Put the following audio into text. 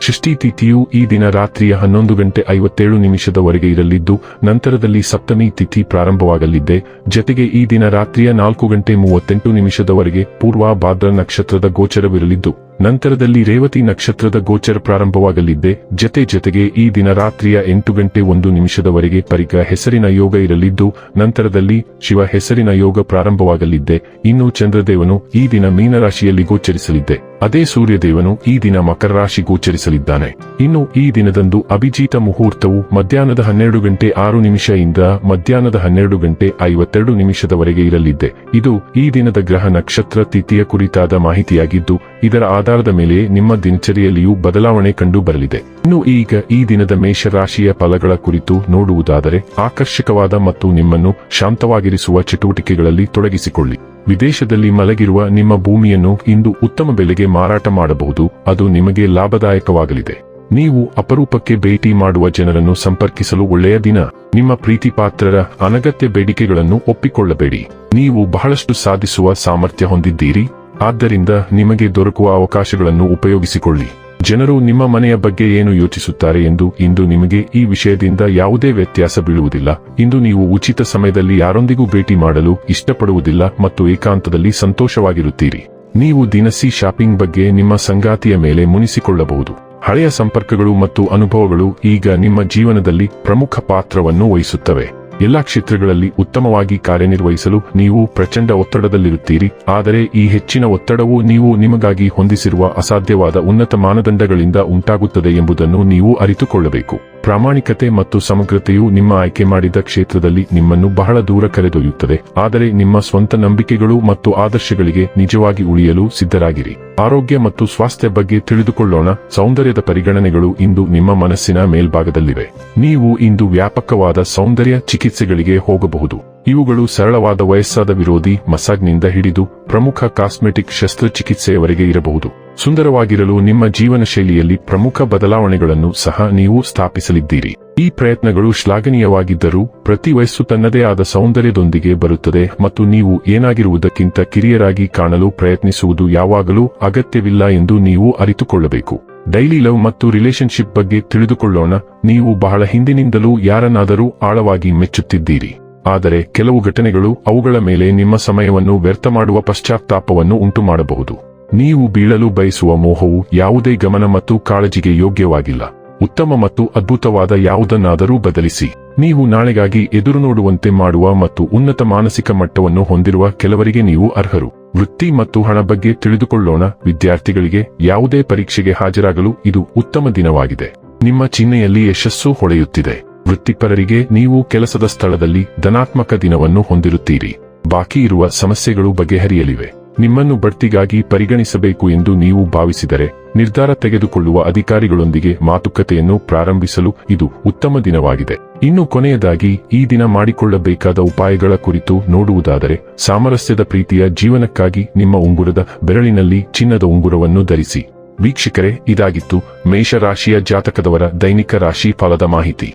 ಷಷ್ಠಿ ತಿಥಿಯು ಈ ದಿನ ರಾತ್ರಿಯ ಹನ್ನೊಂದು ಗಂಟೆ ಐವತ್ತೇಳು ನಿಮಿಷದವರೆಗೆ ಇರಲಿದ್ದು, ನಂತರದಲ್ಲಿ ಸಪ್ತಮಿ ತಿಥಿ ಪ್ರಾರಂಭವಾಗಲಿದೆ. ಜತೆಗೆ ಈ ದಿನ ರಾತ್ರಿಯ ನಾಲ್ಕು ಗಂಟೆ ಮೂವತ್ತೆಂಟು ನಿಮಿಷದವರೆಗೆ ಪೂರ್ವ ಭಾದ್ರ ನಕ್ಷತ್ರದ ಗೋಚರವಿರಲಿದ್ದು ನಂತರದಲ್ಲಿ ರೇವತಿ ನಕ್ಷತ್ರದ ಗೋಚರ ಪ್ರಾರಂಭವಾಗಲಿದ್ದೆ. ಜತೆ ಜತೆಗೆ ಈ ದಿನ ರಾತ್ರಿಯ ಎಂಟು ಗಂಟೆ ಒಂದು ನಿಮಿಷದವರೆಗೆ ಪರಿಕ ಹೆಸರಿನ ಯೋಗ ಇರಲಿದ್ದು, ನಂತರದಲ್ಲಿ ಶಿವ ಹೆಸರಿನ ಯೋಗ ಪ್ರಾರಂಭವಾಗಲಿದ್ದೆ. ಇನ್ನು ಚಂದ್ರದೇವನು ಈ ದಿನ ಮೀನರಾಶಿಯಲ್ಲಿ ಗೋಚರಿಸಲಿದ್ದೆ. ಅದೇ ಸೂರ್ಯದೇವನು ಈ ದಿನ ಮಕರ ರಾಶಿ ಗೋಚರಿಸಲಿದ್ದಾನೆ. ಇನ್ನು ಈ ದಿನದಂದು ಅಭಿಜೀತ ಮುಹೂರ್ತವು ಮಧ್ಯಾಹ್ನದ ಹನ್ನೆರಡು ಗಂಟೆ ಆರು ನಿಮಿಷದಿಂದ ಮಧ್ಯಾಹ್ನದ ಹನ್ನೆರಡು ಗಂಟೆ ಐವತ್ತೆರಡು ನಿಮಿಷದವರೆಗೆ ಇರಲಿದ್ದೆ. ಇದು ಈ ದಿನದ ಗ್ರಹ ನಕ್ಷತ್ರ ತಿಥಿಯ ಕುರಿತಾದ ಮಾಹಿತಿಯಾಗಿದ್ದು ಇದರ ಆಧಾರದ ಮೇಲೆ ನಿಮ್ಮ ದಿನಚರಿಯಲ್ಲಿಯೂ ಬದಲಾವಣೆ ಕಂಡು ಬರಲಿದೆ ಇನ್ನು ಈಗ ಈ ದಿನದ ಮೇಷರಾಶಿಯ ಫಲಗಳ ಕುರಿತು ನೋಡುವುದಾದರೆ ಆಕರ್ಷಕವಾದ ಮತ್ತು ನಿಮ್ಮನ್ನು ಶಾಂತವಾಗಿರಿಸುವ ಚಟುವಟಿಕೆಗಳಲ್ಲಿ ತೊಡಗಿಸಿಕೊಳ್ಳಿ. ವಿದೇಶದಲ್ಲಿ ಮಲಗಿರುವ ನಿಮ್ಮ ಭೂಮಿಯನ್ನು ಇಂದು ಉತ್ತಮ ಬೆಲೆಗೆ ಮಾರಾಟ ಮಾಡಬಹುದು. ಅದು ನಿಮಗೆ ಲಾಭದಾಯಕವಾಗಲಿದೆ. ನೀವು ಅಪರೂಪಕ್ಕೆ ಭೇಟಿ ಮಾಡುವ ಜನರನ್ನು ಸಂಪರ್ಕಿಸಲು ಒಳ್ಳೆಯ ದಿನ. ನಿಮ್ಮ ಪ್ರೀತಿಪಾತ್ರರ ಅನಗತ್ಯ ಬೇಡಿಕೆಗಳನ್ನು ಒಪ್ಪಿಕೊಳ್ಳಬೇಡಿ. ನೀವು ಬಹಳಷ್ಟು ಸಾಧಿಸುವ ಸಾಮರ್ಥ್ಯ ಹೊಂದಿದ್ದೀರಿ. ಆದ್ದರಿಂದ ನಿಮಗೆ ದೊರಕುವ ಅವಕಾಶಗಳನ್ನು ಉಪಯೋಗಿಸಿಕೊಳ್ಳಿ. ಜನರು ನಿಮ್ಮ ಮನೆಯ ಬಗ್ಗೆ ಏನು ಯೋಚಿಸುತ್ತಾರೆ ಎಂದು ಇಂದು ನಿಮಗೆ ಈ ವಿಷಯದಿಂದ ಯಾವುದೇ ವ್ಯತ್ಯಾಸ ಬೀಳುವುದಿಲ್ಲ. ಇಂದು ನೀವು ಉಚಿತ ಸಮಯದಲ್ಲಿ ಯಾರೊಂದಿಗೂ ಭೇಟಿ ಮಾಡಲು ಇಷ್ಟಪಡುವುದಿಲ್ಲ ಮತ್ತು ಏಕಾಂತದಲ್ಲಿ ಸಂತೋಷವಾಗಿರುತ್ತೀರಿ. ನೀವು ದಿನಸಿ ಶಾಪಿಂಗ್ ಬಗ್ಗೆ ನಿಮ್ಮ ಸಂಗಾತಿಯ ಮೇಲೆ ಮುನಿಸಿಕೊಳ್ಳಬಹುದು. ಹಳೆಯ ಸಂಪರ್ಕಗಳು ಮತ್ತು ಅನುಭವಗಳು ಈಗ ನಿಮ್ಮ ಜೀವನದಲ್ಲಿ ಪ್ರಮುಖ ಪಾತ್ರವನ್ನು ವಹಿಸುತ್ತವೆ. ಎಲ್ಲಾ ಕ್ಷೇತ್ರಗಳಲ್ಲಿ ಉತ್ತಮವಾಗಿ ಕಾರ್ಯನಿರ್ವಹಿಸಲು ನೀವು ಪ್ರಚಂಡ ಒತ್ತಡದಲ್ಲಿರುತ್ತೀರಿ. ಆದರೆ ಈ ಹೆಚ್ಚಿನ ಒತ್ತಡವು ನೀವು ನಿಮಗಾಗಿ ಹೊಂದಿಸಿರುವ ಅಸಾಧ್ಯವಾದ ಉನ್ನತ ಮಾನದಂಡಗಳಿಂದ ಉಂಟಾಗುತ್ತದೆ ಎಂಬುದನ್ನು ನೀವು ಅರಿತುಕೊಳ್ಳಬೇಕು. ಪ್ರಾಮಾಣಿಕತೆ ಮತ್ತು ಸಮಗ್ರತೆಯು ನಿಮ್ಮ ಆಯ್ಕೆ ಮಾಡಿದ ಕ್ಷೇತ್ರದಲ್ಲಿ ನಿಮ್ಮನ್ನು ಬಹಳ ದೂರ ಕರೆದೊಯ್ಯುತ್ತದೆ. ಆದರೆ ನಿಮ್ಮ ಸ್ವಂತ ನಂಬಿಕೆಗಳು ಮತ್ತು ಆದರ್ಶಗಳಿಗೆ ನಿಜವಾಗಿ ಉಳಿಯಲು ಸಿದ್ಧರಾಗಿರಿ. ಆರೋಗ್ಯ ಮತ್ತು ಸ್ವಾಸ್ಥ್ಯ ಬಗ್ಗೆ ತಿಳಿದುಕೊಳ್ಳೋಣ. ಸೌಂದರ್ಯದ ಪರಿಗಣನೆಗಳು ಇಂದು ನಿಮ್ಮ ಮನಸ್ಸಿನ ಮೇಲ್ಭಾಗದಲ್ಲಿವೆ. ನೀವು ಇಂದು ವ್ಯಾಪಕವಾದ ಸೌಂದರ್ಯ ಚಿಕಿತ್ಸೆಗಳಿಗೆ ಹೋಗಬಹುದು. ಇವುಗಳು ಸರಳವಾದ ವಯಸ್ಸಾದ ವಿರೋಧಿ, ಮಸಾಜ್ನಿಂದ ಹಿಡಿದು ಪ್ರಮುಖ ಕಾಸ್ಮೆಟಿಕ್ ಶಸ್ತ್ರಚಿಕಿತ್ಸೆಯವರೆಗೆ ಇರಬಹುದು. ಸುಂದರವಾಗಿರಲು ನಿಮ್ಮ ಜೀವನ ಶೈಲಿಯಲ್ಲಿ ಪ್ರಮುಖ ಬದಲಾವಣೆಗಳನ್ನು ಸಹ ನೀವು ಸ್ಥಾಪಿಸಲಿದ್ದೀರಿ. ಈ ಪ್ರಯತ್ನಗಳು ಶ್ಲಾಘನೀಯವಾಗಿದ್ದರೂ ಪ್ರತಿ ವಯಸ್ಸು ತನ್ನದೇ ಆದ ಸೌಂದರ್ಯದೊಂದಿಗೆ ಬರುತ್ತದೆ ಮತ್ತು ನೀವು ಏನಾಗಿರುವುದಕ್ಕಿಂತ ಕಿರಿಯರಾಗಿ ಕಾಣಲು ಪ್ರಯತ್ನಿಸುವುದು ಯಾವಾಗಲೂ ಅಗತ್ಯವಿಲ್ಲ ಎಂದು ನೀವು ಅರಿತುಕೊಳ್ಳಬೇಕು. ಡೈಲಿ ಲವ್ ಮತ್ತು ರಿಲೇಶನ್ಶಿಪ್ ಬಗ್ಗೆ ತಿಳಿದುಕೊಳ್ಳೋಣ. ನೀವು ಬಹಳ ಹಿಂದಿನಿಂದಲೂ ಯಾರನ್ನಾದರೂ ಆಳವಾಗಿ ಮೆಚ್ಚುತ್ತಿದ್ದೀರಿ. ಆದರೆ ಕೆಲವು ಘಟನೆಗಳು ಅವುಗಳ ಮೇಲೆ ನಿಮ್ಮ ಸಮಯವನ್ನು ವ್ಯರ್ಥ ಮಾಡುವ ಪಶ್ಚಾತ್ತಾಪವನ್ನು ಉಂಟುಮಾಡಬಹುದು. ನೀವು ಬೀಳಲು ಬಯಸುವ ಮೋಹವು ಯಾವುದೇ ಗಮನ ಮತ್ತು ಕಾಳಜಿಗೆ ಯೋಗ್ಯವಾಗಿಲ್ಲ. ಉತ್ತಮ ಮತ್ತು ಅದ್ಭುತವಾದ ಯಾವುದನ್ನಾದರೂ ಬದಲಿಸಿ. ನೀವು ನಾಳೆಗಾಗಿ ಎದುರು ನೋಡುವಂತೆ ಮಾಡುವ ಮತ್ತು ಉನ್ನತ ಮಾನಸಿಕ ಮಟ್ಟವನ್ನು ಹೊಂದಿರುವ ಕೆಲವರಿಗೆ ನೀವು ಅರ್ಹರು. ವೃತ್ತಿ ಮತ್ತು ಹಣ ಬಗ್ಗೆ ತಿಳಿದುಕೊಳ್ಳೋಣ. ವಿದ್ಯಾರ್ಥಿಗಳಿಗೆ ಯಾವುದೇ ಪರೀಕ್ಷೆಗೆ ಹಾಜರಾಗಲು ಇದು ಉತ್ತಮ ದಿನವಾಗಿದೆ. ನಿಮ್ಮ ಚಿಹ್ನೆಯಲ್ಲಿ ಯಶಸ್ಸು ಹೊಳೆಯುತ್ತಿದೆ. ವೃತ್ತಿಪರರಿಗೆ ನೀವು ಕೆಲಸದ ಸ್ಥಳದಲ್ಲಿ ಧನಾತ್ಮಕ ದಿನವನ್ನು ಹೊಂದಿರುತ್ತೀರಿ. ಬಾಕಿ ಇರುವ ಸಮಸ್ಯೆಗಳು ಬಗೆಹರಿಯಲಿವೆ. ನಿಮ್ಮನ್ನು ಬಡ್ತಿಗಾಗಿ ಪರಿಗಣಿಸಬೇಕು ಎಂದು ನೀವು ಭಾವಿಸಿದರೆ ನಿರ್ಧಾರ ತೆಗೆದುಕೊಳ್ಳುವ ಅಧಿಕಾರಿಗಳೊಂದಿಗೆ ಮಾತುಕತೆಯನ್ನು ಪ್ರಾರಂಭಿಸಲು ಇದು ಉತ್ತಮ ದಿನವಾಗಿದೆ. ಇನ್ನು ಕೊನೆಯದಾಗಿ, ಈ ದಿನ ಮಾಡಿಕೊಳ್ಳಬೇಕಾದ ಉಪಾಯಗಳ ಕುರಿತು ನೋಡುವುದಾದರೆ, ಸಾಮರಸ್ಯದ ಪ್ರೀತಿಯ ಜೀವನಕ್ಕಾಗಿ ನಿಮ್ಮ ಉಂಗುರದ ಬೆರಳಿನಲ್ಲಿ ಚಿನ್ನದ ಉಂಗುರವನ್ನು ಧರಿಸಿ. ವೀಕ್ಷಕರೇ, ಇದಾಗಿತ್ತು ಮೇಷರಾಶಿಯ ಜಾತಕದವರ ದೈನಿಕ ರಾಶಿ ಫಲದ ಮಾಹಿತಿ.